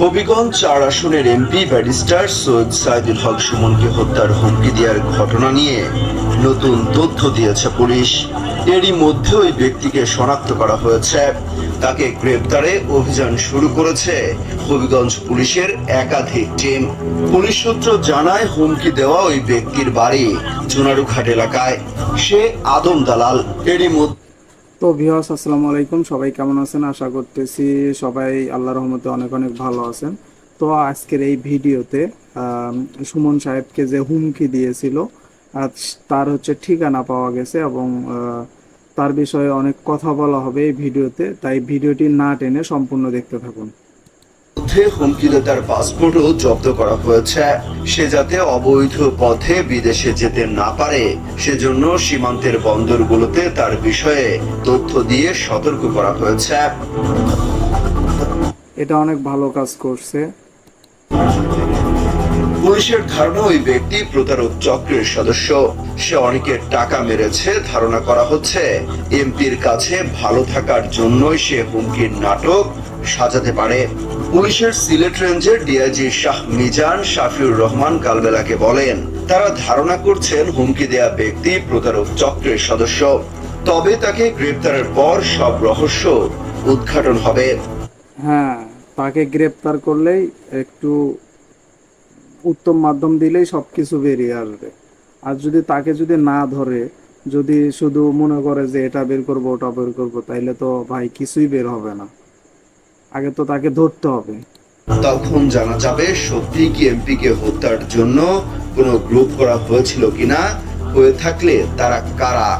হবিগঞ্জ চার আসনের MP barrister Syed Saidul Haque সুমনকে হত্যার হুমকি দেওয়ার ঘটনা নিয়ে নতুন তথ্য দিয়েছে পুলিশ। এরই মধ্যে ওই ব্যক্তিকে শনাক্ত করা হয়েছে। তাকে গ্রেপ্তারে অভিযান শুরু করেছে হবিগঞ্জ পুলিশের একাধিক টিম। পুলিশ সূত্র জানায়, হুমকি দেওয়া ওই ব্যক্তির বাড়ি জোনারুঘাট এলাকায়। সে আদম দালাল। এরই মধ্যে তো ভিওয়াস আসসালামু আলাইকুম। সবাই কেমন আছেন? আশা করতেছি সবাই আল্লাহ রহমতে অনেক অনেক ভালো আছেন। তো আজকের এই ভিডিওতে সুমন সাহেবকে যে হুমকি দিয়েছিল তার হচ্ছে ঠিকানা পাওয়া গেছে এবং তার বিষয়ে অনেক কথা বলা হবে এই ভিডিওতে। তাই ভিডিওটি না টেনে সম্পূর্ণ দেখতে থাকুন। মধ্যে হুমকিদাতার পাসপোর্টও জব্দ করা হয়েছে। সে যাতে অবৈধ পথে বিদেশে যেতে না পারে, সেজন্য সীমান্তের বন্দরগুলোতে তার বিষয়ে তথ্য দিয়ে সতর্ক করা হয়েছে। এটা অনেক ভালো কাজ করছে। পুলিশের ধারণা, ওই ব্যক্তি প্রতারক চক্রের সদস্য। সে অনেকের টাকা মেরেছে, ধারণা করা হচ্ছে এমপির কাছে ভালো থাকার জন্যই সে হুমকির নাটক সাজাতে পারে। পুলিশের সিলেট রেঞ্জের ডিআইজি শাহ মিজান শাফিউর রহমান কালবেলাকে বলেন, তারা ধারণা করছেন হুমকি দেয়া ব্যক্তি প্রতারক চক্রের সদস্য। তবে তাকে গ্রেপ্তারের পর সব রহস্য উদ্ঘাটন হবে। হ্যাঁ তাকে গ্রেপ্তার করলেই একটু উত্তম মাধ্যম দিলেই সব কিছু বেরিয়ে আসবে। আর যদি তাকে যদি না ধরে, যদি শুধু মনে করে যে এটা বের করব, ওটা বের করব, তাইলে তো ভাই কিছুই বের হবে না। আগে তো তাকে ধরতে হবে। তখন জানা যাবে সত্যি কি এমপি কে হত্যার জন্য কোনো গ্রুপ করা হয়েছিল কিনা, হয়ে থাকলে তারা কারা?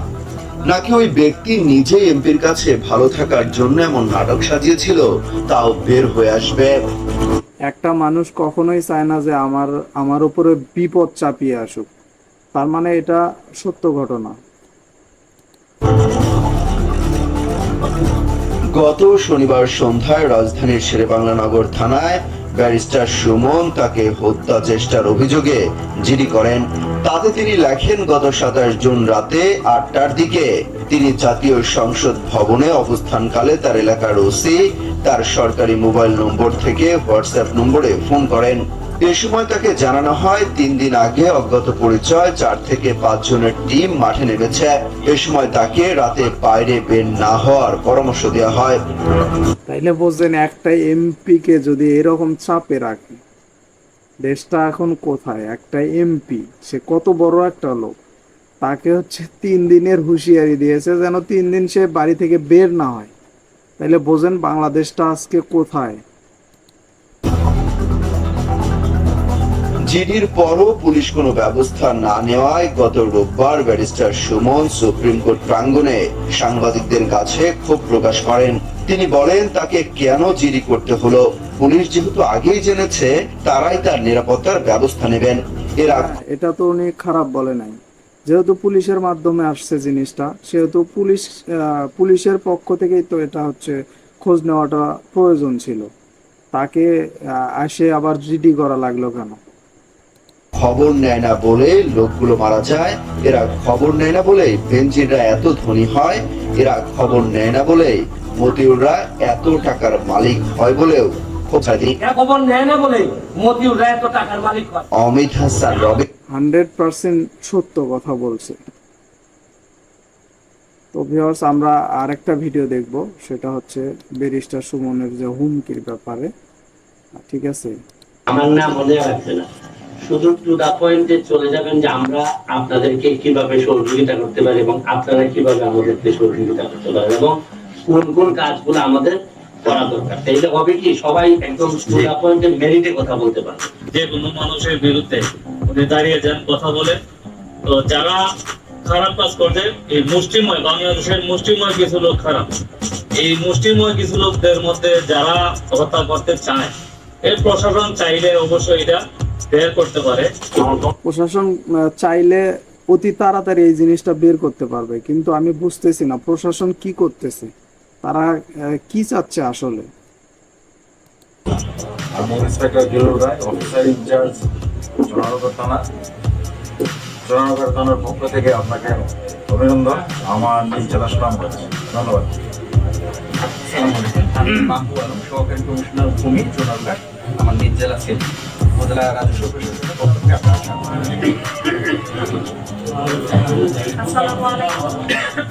নাকি ওই ব্যক্তি নিজে এমপির কাছে ভালো থাকার জন্য এমন নাটক সাজিয়েছিল, তাও বের হয়ে আসবে? একটা মানুষ কখনোই চায় না যে আমার আমার উপরে বিপদ চাপিয়ে আসুক। তার মানে এটা সত্য ঘটনা। গত শনিবার সন্ধ্যায় রাজধানীর শেরেবাংলা নগর থানায় ব্যারিস্টার সুমন তাকে হত্যা চেষ্টার অভিযোগে জিডি করেন। তাতে তিনি লেখেন, গত সাতাশ জুন রাতে আটটার দিকে তিনি জাতীয় সংসদ ভবনে অবস্থানকালে তার এলাকার ওসি তার সরকারি মোবাইল নম্বর থেকে হোয়াটসঅ্যাপ নম্বরে ফোন করেন। এ সময় তাকে জানানো হয়, তিন দিন আগে অজ্ঞাত পরিচয়, চার থেকে পাঁচ জনের টিম মাঠে নেমেছে। এ সময় তাকে রাতে বাইরে বের না হওয়ার পরামর্শ দেওয়া হয়। তাইলে বলছেন একটা এমপি কে যদি এরকম চাপে রাখে, দেশটা এখন কোথায়? একটা এমপি, সে কত বড় একটা লোক। তাকে হচ্ছে তিন দিনের হুঁশিয়ারি দিয়েছে যেন তিন দিন সে বাড়ি থেকে বের না হয়। তাইলে বোঝেন বাংলাদেশটা আজকে কোথায়? জিডির পরও পুলিশ কোনো ব্যবস্থা না নেওয়ায় গত রোববার ব্যারিস্টার সুমন সুপ্রিম কোর্ট প্রাঙ্গণে সাংবাদিকদের কাছে ক্ষোভ প্রকাশ করেন। তিনি বলেন তাকে কেন জিডি করতে হলো? পুলিশ যেহেতু আগেই জেনেছে তারাই তার নিরাপত্তার ব্যবস্থা নেবেন। এরা এটা তো উনি খারাপ বলে নাই। যেহেতু পুলিশের মাধ্যমে আসছে জিনিসটা সেহেতু পুলিশ পুলিশের পক্ষ থেকেই তো এটা হচ্ছে খোঁজ নেওয়াটা প্রয়োজন ছিল। তাকে আসে আবার জিডি করা লাগল কেন? খবর নেয় না বলে লোকগুলো মারা যায় এরা খবর নেয় না বলে বেঞ্জিনরা এত ধনী হয় এরা খবর নেয় না বলে মতিউররা এত টাকার মালিক হয় বলেও খোঁচা খবর নেয় না বলে মতিউর রায় তো টাকার মালিক হয়। অমিত হাসান রবি হান্ড্রেড পার্সেন্ট সত্য কথা বলছে। তো ভিউয়ার্স আমরা আরেকটা ভিডিও দেখব। সেটা হচ্ছে ব্যারিস্টার সুমনের যে হুমকির ব্যাপারে। ঠিক আছে? আমার নাম মনে রাখবে না শুধু টু দা পয়েন্টে চলে যাবেন যে আমরা আপনাদেরকে কীভাবে সহযোগিতা করতে পারি এবং আপনারা কীভাবে আমাদেরকে সহযোগিতা করতে পারেন এবং কোন কোন কাজগুলো আমাদের করা দরকার। তাইলে হবে কি সবাই একদম টু দা পয়েন্টে মেরিটে কথা বলতে পারবে। যে কোনো মানুষের বিরুদ্ধে উনি দাঁড়িয়ে যান, কথা বলে তো যারা খারাপ কাজ করছে, এই মুষ্টিময়, বাংলাদেশের মুষ্টিময় কিছু লোক খারাপ। এই মুষ্টিময় কিছু লোকদের মধ্যে যারা হত্যা করতে চায়, এর প্রশাসন চাইলে অবশ্যই এটা বের করতে পারে। প্রশাসন চাইলে অতি তাড়াতাড়ি এই জিনিসটা বের করতে পারবে। কিন্তু আমি বুঝতেছি না, প্রশাসন কি করতেছে? তারা কি চাচ্ছে আসলে? আমি inspector Julur Roy officer in charge Choranagar থানা চোরানগর থানার পক্ষ থেকে আপনাকে অভিনন্দন। আমার নিজ জেলা সুনাম করছি ধন্যবাদ। আমি বাবু আলম সহকারী কমিশনার ভূমি চোনারঘাট আমার নিজ জেলা ছিল উপজেলা রাজস্ব প্রশাসনের পক্ষ থেকে আপনার আসসালামু আলাইকুম।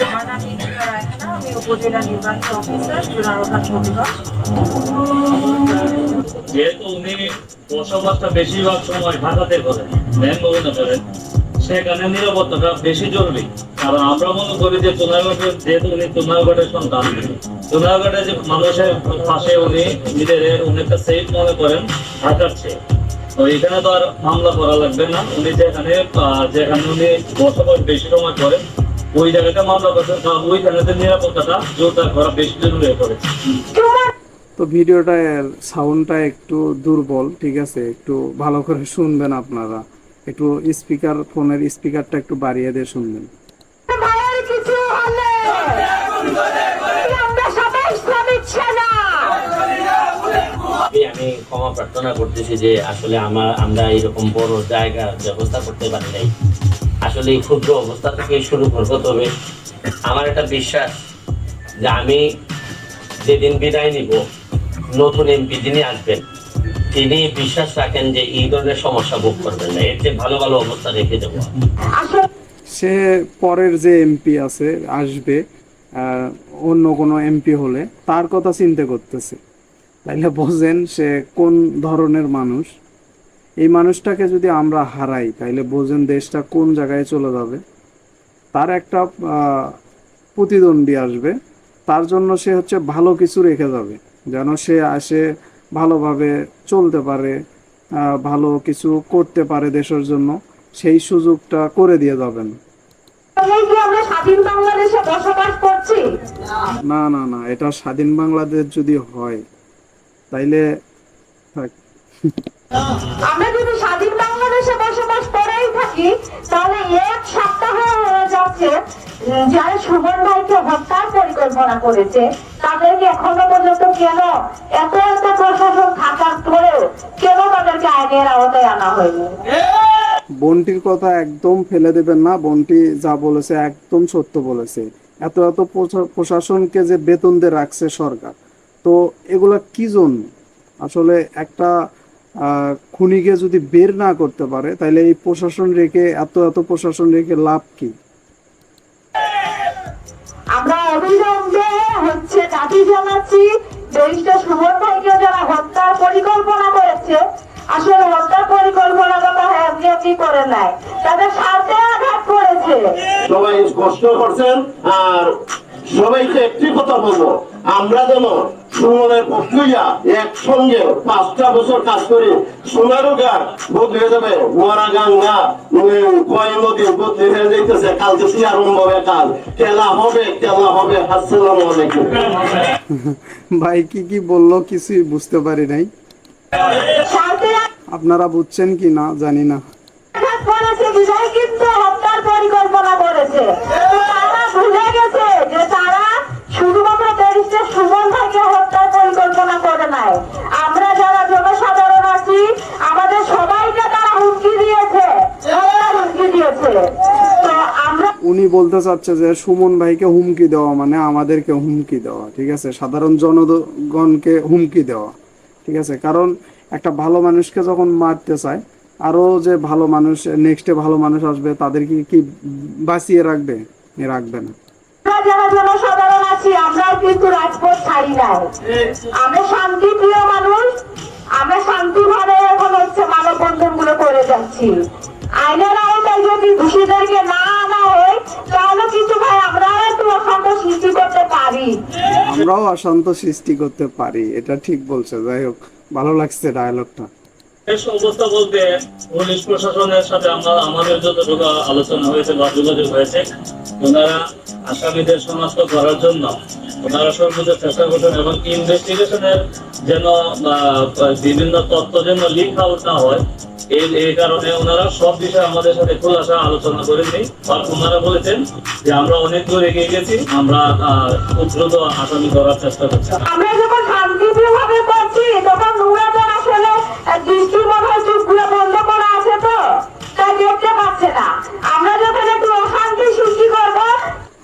আমার নাম ইন্দিরা রায়খানা আমি উপজেলা নির্বাচন অফিসার জোনারঘাট হবিগঞ্জ যেহেতু উনি বসবাসটা বেশিরভাগ সময় ঢাকাতে করেন ব্যাঙ্গভবনে করেন সেখানে নিরাপত্তাটা বেশি জরুরি। কারণ আমরা মনে করি যে চুনারগড়ের যেহেতু উনি চুনারগড়ের সন্তান চুনারগড়ে যে মানুষের পাশে উনি নিজের উনি একটা সেফ মনে করেন ঢাকার চেয়ে তো এখানে তো আর করা লাগবে না। উনি যেখানে যেখানে উনি বসবাস বেশি সময় করেন, ওই জায়গাতে মামলা কারণ ওইখানে নিরাপত্তাটা জোরদার করা বেশি জরুরি তো ভিডিওটা সাউন্ডটা একটু দুর্বল, ঠিক আছে? একটু ভালো করে শুনবেন আপনারা। একটু স্পিকার ফোনের স্পিকারটা একটু বাড়িয়ে দিয়ে শুনবেন। আমি আমি ক্ষমা প্রার্থনা করতেছি যে আসলে আমার, আমরা এরকম বড় জায়গা ব্যবস্থা করতে পারি নাই। আসলে এই ক্ষুদ্র অবস্থা থেকে শুরু করব তবে আমার একটা বিশ্বাস যে আমি যেদিন বিদায় নিব, নতুন এমপি যিনি আসবেন, তিনি বিশ্বাস রাখেন যে এই ধরনের সমস্যা ভোগ করবেন না। এর চেয়ে ভালো ভালো অবস্থা রেখে দেবো। সে পরের যে এমপি আছে, আসবে অন্য কোনো এমপি হলে, তার কথা চিন্তা করতেছে। তাইলে বোঝেন সে কোন ধরনের মানুষ। এই মানুষটাকে যদি আমরা হারাই তাইলে বোঝেন দেশটা কোন জায়গায় চলে যাবে। তার একটা প্রতিদ্বন্দ্বী আসবে। তার জন্য সে হচ্ছে ভালো কিছু রেখে যাবে। যেন সে আসে ভালোভাবে চলতে পারে ভালো কিছু করতে পারে দেশের জন্য সেই সুযোগটা করে দিয়ে যাবেন। না না না এটা স্বাধীন বাংলাদেশ যদি হয় তাইলে থাক। আমরা যদি স্বাধীন বাংলাদেশে বসবাস করেই থাকি তাহলে এক সপ্তাহ হয়ে যাচ্ছে যারা সুমন ভাইকে হত্যার পরিকল্পনা করেছে তাদেরকে এখনও পর্যন্ত কেন এত এত প্রশাসন থাকার পরেও কেন তাদেরকে আইনের আওতায় আনা হয়নি বন্টির কথা একদম ফেলে দেবেন না বন্টি যা বলেছে একদম সত্য বলেছে এত এত প্রশাসনকে যে বেতন দিয়ে রাখছে সরকার তো এগুলা কি জন্য? আসলে একটা খুনিকে যদি বের না করতে পারে তাহলে এই প্রশাসন রেখে এত এত প্রশাসন রেখে লাভ কি? আমরা অবিলম্বে হচ্ছে দাবি জানাচ্ছি সুমন ভাইকে যারা হত্যার পরিকল্পনা করেছে আসলে হত্যার পরিকল্পনাটা তারা এমনি এমনি করে নাই তাদের স্বার্থে আঘাত করেছে। সবাই কষ্ট করছেন আর সবাইকে একটি কথা বলব আমরা যেন সুমনের একসঙ্গে পাঁচটা বছর কাজ করি সোনারুগা বদলে যাবে কয় নদী বদলে হয়ে যাইতেছে। কালকে কি আরম্ভ হবে কাল? খেলা হবে খেলা হবে আসসালামু আলাইকুম। ভাই কি কি বলল কিছুই বুঝতে পারি নাই। আপনারা বুঝছেন কি না জানি না। করেছে কিন্তু হত্যার পরিকল্পনা করেছে। তারা ভুলে গেছে যে তারা শুধুমাত্র ব্যারিস্টার সুমন ভাইকে হত্যার পরিকল্পনা করে নাই। আমরা যারা জনসাধারণ আছি, আমাদের সবাইকে তারা হুমকি দিয়েছে। হুমকি দিয়েছে। উনি বলতে চাচ্ছে যে সুমন ভাইকে হুমকি দেওয়া মানে আমাদেরকে হুমকি দেওয়া, ঠিক আছে? সাধারণ জনগণকে হুমকি দেওয়া, ঠিক আছে? কারণ একটা ভালো মানুষকে যখন মারতে চায়, আরও যে ভালো মানুষ নেক্সটে ভালো মানুষ আসবে, তাদেরকে কি বাঁচিয়ে রাখবে? রাখবে না। আছি আমরাও কিন্তু রাজপথ ছাড়ি নাই। আমরা শান্তি প্রিয় মানুষ আমরা শান্তিভাবে এখন হচ্ছে মানববন্ধনগুলো করে যাচ্ছি। আইনের আওতায় যদি দোষীদেরকে না আনা হয় তাহলে কিন্তু ভাই আমরাও একটু অশান্ত সৃষ্টি করতে পারি। আমরাও অশান্ত সৃষ্টি করতে পারি এটা ঠিক বলছে। যাই হোক ভালো লাগছে ডায়লগটা শেষ অবস্থা বলতে পুলিশ প্রশাসনের সাথে আমরা, আমাদের যতটুকু আলোচনা হয়েছে বা যোগাযোগ হয়েছে, ওনারা আসামিদের শনাক্ত করার জন্য ওনারা সর্বোচ্চ চেষ্টা করছেন এবং ইনভেস্টিগেশনের যেন বিভিন্ন তথ্য যেন লিক আউট না হয় এই এই কারণে ওনারা সব বিষয়ে আমাদের সাথে খোলাসা আলোচনা করেনি আর ওনারা বলেছেন যে আমরা অনেক দূর এগিয়ে গেছি, আমরা খুব দ্রুত আসামি করার চেষ্টা করছি। আমরা যখন শান্তিপ্রিয়ভাবে করছি, তখন নোংরাদের আসলে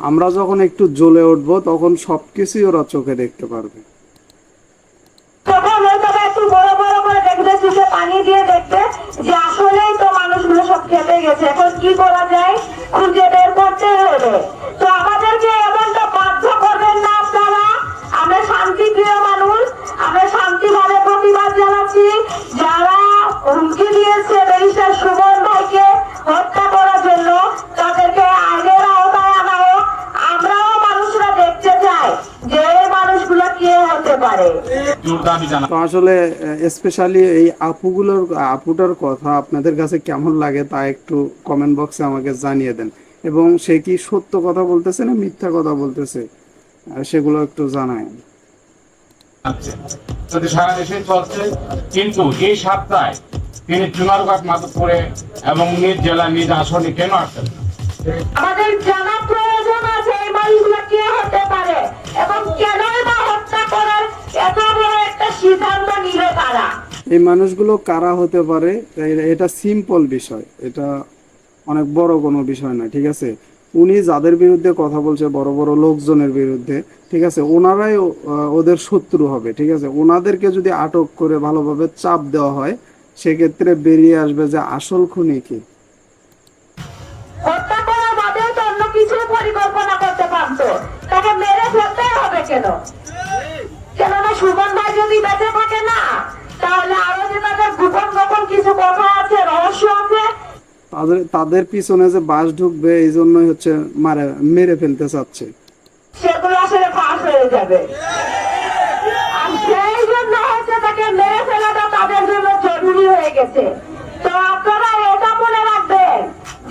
আমরা যখন একটু জ্বলে উঠবো তখন সবকিছুই ওরা চোখে দেখতে পারবে। আসলেই তো মানুষগুলো সব গেছে। কি করা যায়? বের করতে হবে। তো আমাদেরকে এমনটা বাধ্য করবেন না আপনারা? আমরা শান্তিপ্রিয় মানুষ আমরা শান্তি ধন্যবাদ জানাচ্ছি। যারা হুমকি দিয়েছে ব্যারিস্টার সুমন ভাইকে হত্যা করার জন্য তাদেরকে আগের আওতায় আনা হোক। আমরাও মানুষরা দেখতে চাই যে মানুষগুলো কে হতে পারে। আসলে স্পেশালি এই আপুগুলোর আপুটার কথা আপনাদের কাছে কেমন লাগে তা একটু কমেন্ট বক্সে আমাকে জানিয়ে দেন। এবং সে কি সত্য কথা বলতেছে না মিথ্যা কথা বলতেছে? সেগুলো একটু জানায়। যদি সারা দেশে চলছে কিন্তু এই সপ্তাহে তিনি চুনারঘাট মাধবপুরে এবং নিজ জেলা নিজ আসনে কেন আসছেন আমাদের জানা প্রয়োজন আছে এই মানুষগুলো কে হতে পারে এবং কেনই বা হত্যা করার এত বড় একটা সিদ্ধান্ত নিল তারা? এই মানুষগুলো কারা হতে পারে? এটা সিম্পল বিষয়। এটা অনেক বড় কোনো বিষয় নয় ঠিক আছে? উনি যাদের বিরুদ্ধে কথা বলছে, বড় বড় লোকজনের বিরুদ্ধে, ঠিক আছে? ওনারাই ওদের শত্রু হবে, ঠিক আছে? ওনাদেরকে যদি আটক করে ভালোভাবে চাপ দেওয়া হয়, সেক্ষেত্রে বেরিয়ে আসবে যে আসল খুনি কি? কিছু কথা আছে, রহস্য আছে তাদের তাদের পিছনে যে বাস ঢুকবে এই জন্যই হচ্ছে মারে মেরে ফেলতে চাচ্ছে। সেগুলো আসলে ফাঁস হয়ে যাবে। আর সেই জন্য হচ্ছে তাকে মেরে ফেলাটা তাদের জন্য জরুরি হয়ে গেছে। তো আপনারা এটা মনে রাখবেন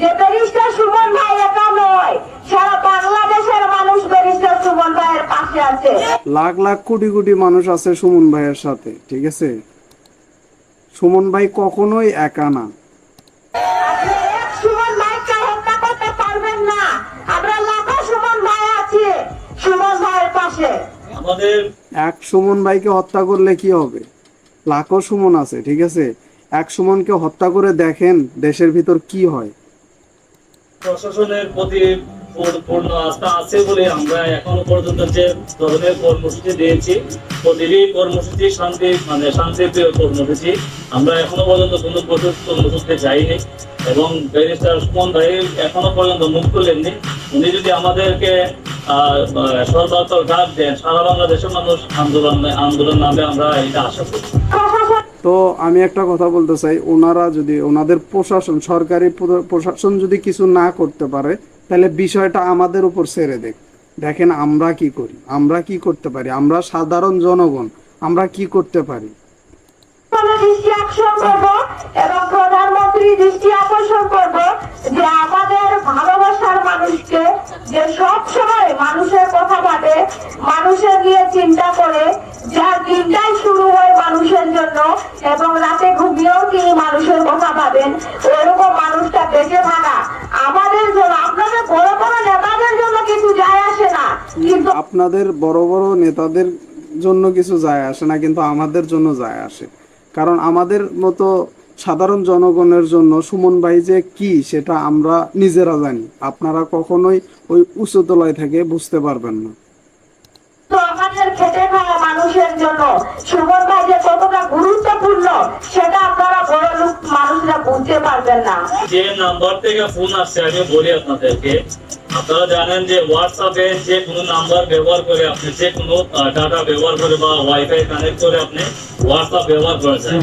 যে ব্যারিস্টার সুমন ভাই একা নয় সারা বাংলাদেশের মানুষ ব্যারিস্টার সুমন ভাইয়ের পাশে আছে। লাখ লাখ কোটি কোটি মানুষ আছে সুমন ভাইয়ের সাথে ঠিক আছে? সুমন ভাই কখনোই একা না। এক সুমন ভাইকে হত্যা করতে পারবেন না। আমরা লাখো সুমন ভাই আছি সুমন ভাইয়ের পাশে। আমাদের এক সুমন ভাইকে হত্যা করলে কি হবে? লাখো সুমন আছে ঠিক আছে? এক সুমনকে হত্যা করে দেখেন দেশের ভিতর কি হয়। প্রশাসনের প্রতি পূর- পূর্ণ আস্থা আছে বলে আমরা এখনও পর্যন্ত যে ধরনের কর্মসূচি দিয়েছি, প্রতিটি কর্মসূচি শান্তি মানে শান্তিপ্রিয় কর্মসূচি, আমরা এখনও পর্যন্ত কোনো কর্মসূচিতে যাইনি এবং ব্যারিস্টার সুমন ভাই এখনও পর্যন্ত মুখ খুলেননি। উনি যদি আমাদেরকে সর্বাত্মক ডাক দেন, সারা বাংলাদেশের মানুষ আন্দোলন আন্দোলন নামে আমরা এটা আশা করি। তো আমি একটা কথা বলতে চাই, ওনারা যদি ওনাদের প্রশাসন, সরকারি প্রশাসন যদি কিছু না করতে পারে তাহলে বিষয়টা আমাদের উপর ছেড়ে দেখ দেখেন আমরা কি করি? আমরা কি করতে পারি? আমরা সাধারণ জনগণ, আমরা কি করতে পারি? এবং মানুষের কথা ভাবে চিন্তা করে শুরু হয় মানুষের জন্য এবং রাতে ঘুমিয়েও তিনি মানুষের কথা ভাবেন ওরকম মানুষটা বেঁচে থাকা আমাদের জন্য আপনাদের বড় বড় নেতাদের জন্য কিছু যায় আসে না কিন্তু আপনাদের বড় বড় নেতাদের জন্য কিছু যায় আসে না কিন্তু আমাদের জন্য যায় আসে। কারণ আমাদের মতো সাধারণ জনগণের জন্য সুমন ভাই যে কি সেটা আমরা নিজেরা জানি। আপনারা কখনোই ওই উঁচু তলায় থেকে বুঝতে পারবেন না। আমাদের খেটে খাওয়া মানুষের জন্য সুমন ভাই যে কতটা গুরুত্বপূর্ণ সেটা আপনারা বড় লোক মানুষরা বুঝতে পারবেন না। যে নাম্বার থেকে ফোন আসছে আমি বলি আপনাদেরকে আপনারা জানেন যে হোয়াটসঅ্যাপে যে কোনো নাম্বার ব্যবহার করে আপনি যে কোনো ডাটা ব্যবহার করে বা ওয়াইফাই কানেক্ট করে আপনি হোয়াটসঅ্যাপ ব্যবহার করেছেন।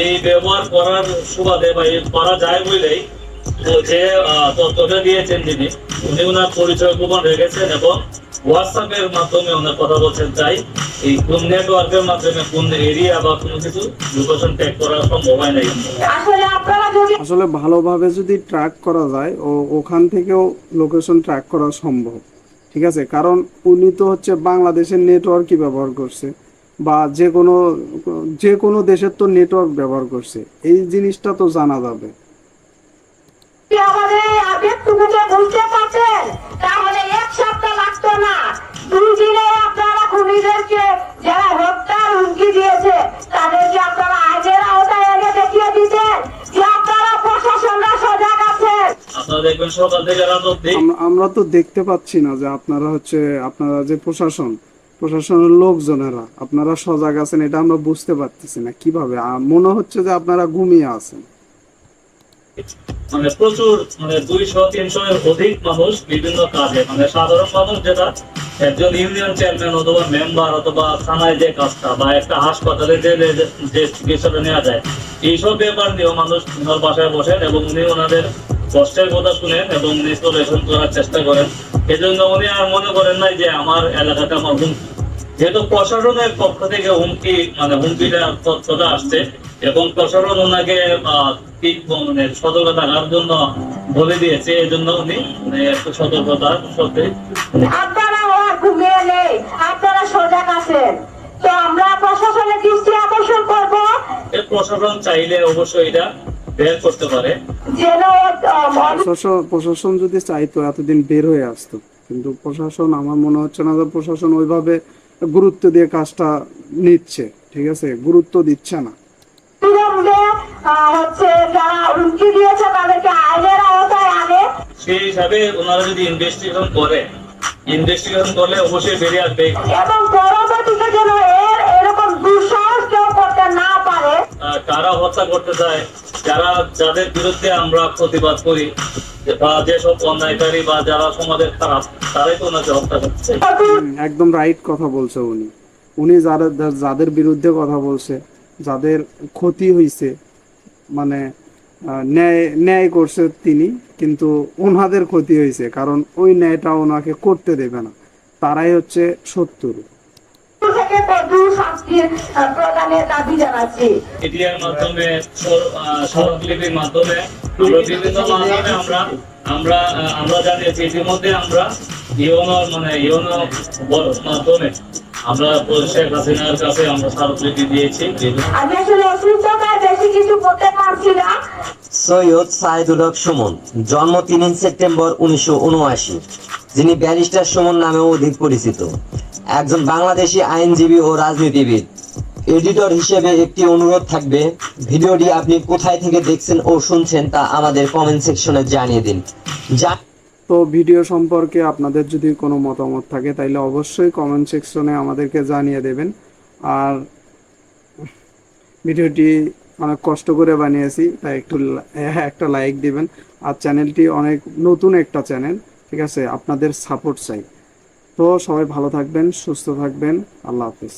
এই ব্যবহার করার সুবাদে বা এই করা যায় বলেই যে তথ্যটা দিয়েছেন যিনি উনি ওনার পরিচয় গোপন রেখেছেন এবং হোয়াটসঅ্যাপের মাধ্যমে ওনার কথা বলছেন তাই এই কোন নেটওয়ার্কের মাধ্যমে কোন এরিয়া বা কোনো কিছু লোকেশন ট্যাগ করা সম্ভব হয় না আসলে আপনারা যদি আসলে ভালোভাবে যদি ট্র্যাক করা যায় ও ওখান থেকেও লোকেশন ট্র্যাক করা সম্ভব। ঠিক আছে? কারণ উনি তো হচ্ছে বাংলাদেশের নেটওয়ার্কই ব্যবহার করছে বা যে কোনো যে কোনো দেশের তো নেটওয়ার্ক ব্যবহার করছে। এই জিনিসটা তো জানা যাবে। আমাদের এই আবেগটুকুকে বুঝতে পারতেন দুই দিনে আপনারা খুনিদেরকে যারা হত্যার হুমকি দিয়েছে তাদেরকে আপনারা আইনের আওতায় এনে দেখিয়ে দিতেন যে আপনারা প্রশাসনরা সজাগ আছেন। আপনারা দেখবেন সকাল থেকে রাত অব্দি আমরা- আমরা তো দেখতে পাচ্ছি না যে আপনারা হচ্ছে আপনারা যে প্রশাসন প্রশাসনের লোকজনেরা আপনারা সজাগ আছেন এটা আমরা বুঝতে পারতেছি না। কীভাবে? মনে হচ্ছে যে আপনারা ঘুমিয়ে আছেন। মানে প্রচুর মানে দুইশো তিনশো এর অধিক মানুষ বিভিন্ন কাজে মানে সাধারণ মানুষ যেটা, একজন ইউনিয়ন চেয়ারম্যান অথবা মেম্বার অথবা থানায় যে কাজটা বা একটা হাসপাতালে যে, যে- চিকিৎসাটা নেওয়া যায়, এইসব ব্যাপার নিয়েও মানুষ ওনার বাসায় বসেন এবং উনি ওনাদের কষ্টের কথা শুনেন এবং উনি সলিউশন করার চেষ্টা করেন। এজন্য উনি আর মনে করেন নাই যে আমার এলাকাটা আমার হুমকি। যেহেতু প্রশাসনের পক্ষ থেকে হুমকি মানে হুমকিটা তথ্যটা আসছে এবং প্রশাসন ওনাকে মানে সতর্ক থাকার জন্য বলে দিয়েছে এই জন্য উনি মানে একটু সতর্কতার সাথে আপনারা ঘুমিয়ে নেই আপনারা সজাগ আছেন। তো আমরা প্রশাসনের দৃষ্টি আকর্ষণ করব। এর প্রশাসন চাইলে অবশ্যই এটা বের করতে পারে। প্রশাসন প্রশাসন যদি চাইতো এতদিন বের হয়ে আসতো কিন্তু প্রশাসন আমার মনে হচ্ছে না যে প্রশাসন ওইভাবে গুরুত্ব দিয়ে কাজটা নিচ্ছে ঠিক আছে? গুরুত্ব দিচ্ছে না। হচ্ছে যারা হুমকি দিয়েছে তাদেরকে আইনের আওতায় আনে সেই হিসাবে ওনারা যদি ইনভেস্টিগেশন করে ইনভেস্টিগেশন করলে অবশ্যই বেরিয়ে আসবে। এবং পরবর্তীতে যেন এর এরকম দুঃসাহস কেউ করতে না পারে। কারা হত্যা করতে চায় যারা যাদের বিরুদ্ধে আমরা প্রতিবাদ করি বা যেসব অন্যায়কারী বা যারা সমাজের খারাপ তারাই তো ওনাকে হত্যা করছে। একদম রাইট কথা বলছে উনি। উনি যারা যাদের বিরুদ্ধে কথা বলছে যাদের ক্ষতি হয়েছে মানে ন্যায় ন্যায় করছে তিনি কিন্তু ওনাদের ক্ষতি হয়েছে কারণ ওই ন্যায়টা ওনাকে করতে দেবে না। তারাই হচ্ছে শত্রু। প্রদানের দাবি জানাচ্ছি। মাধ্যমে মাধ্যমে আমরা আমরা আমরা আমরা জানিয়েছি ইতিমধ্যে আমরা ইউনো মানে ইউনো বড় মাধ্যমে আমরা শেখ হাসিনার কাছে আমরা স্মারকলিপি দিয়েছি আমি আসলে অসুস্থতায় বেশি কিছু করতে পারছি না। সৈয়দ সাইদুল হক সুমন জন্ম তিন সেপ্টেম্বর উনিশশো উনআশি যিনি ব্যারিস্টার সুমন নামেও অধিক পরিচিত। একজন বাংলাদেশি আইনজীবী ও রাজনীতিবিদ। এডিটর হিসেবে একটি অনুরোধ থাকবে। ভিডিওটি আপনি কোথায় থেকে দেখছেন ও শুনছেন তা আমাদের কমেন্ট সেকশনে জানিয়ে দিন। তো ভিডিও সম্পর্কে আপনাদের যদি কোনো মতামত থাকে তাহলে অবশ্যই কমেন্ট সেকশনে আমাদেরকে জানিয়ে দেবেন। আর ভিডিওটি অনেক কষ্ট করে বানিয়েছি তাই একটু হ্যাঁ, একটা লাইক দিবেন। আর চ্যানেলটি অনেক নতুন একটা চ্যানেল ঠিক আছে? আপনাদের সাপোর্ট চাই। তো সবাই ভালো থাকবেন সুস্থ থাকবেন। আল্লাহ হাফিজ।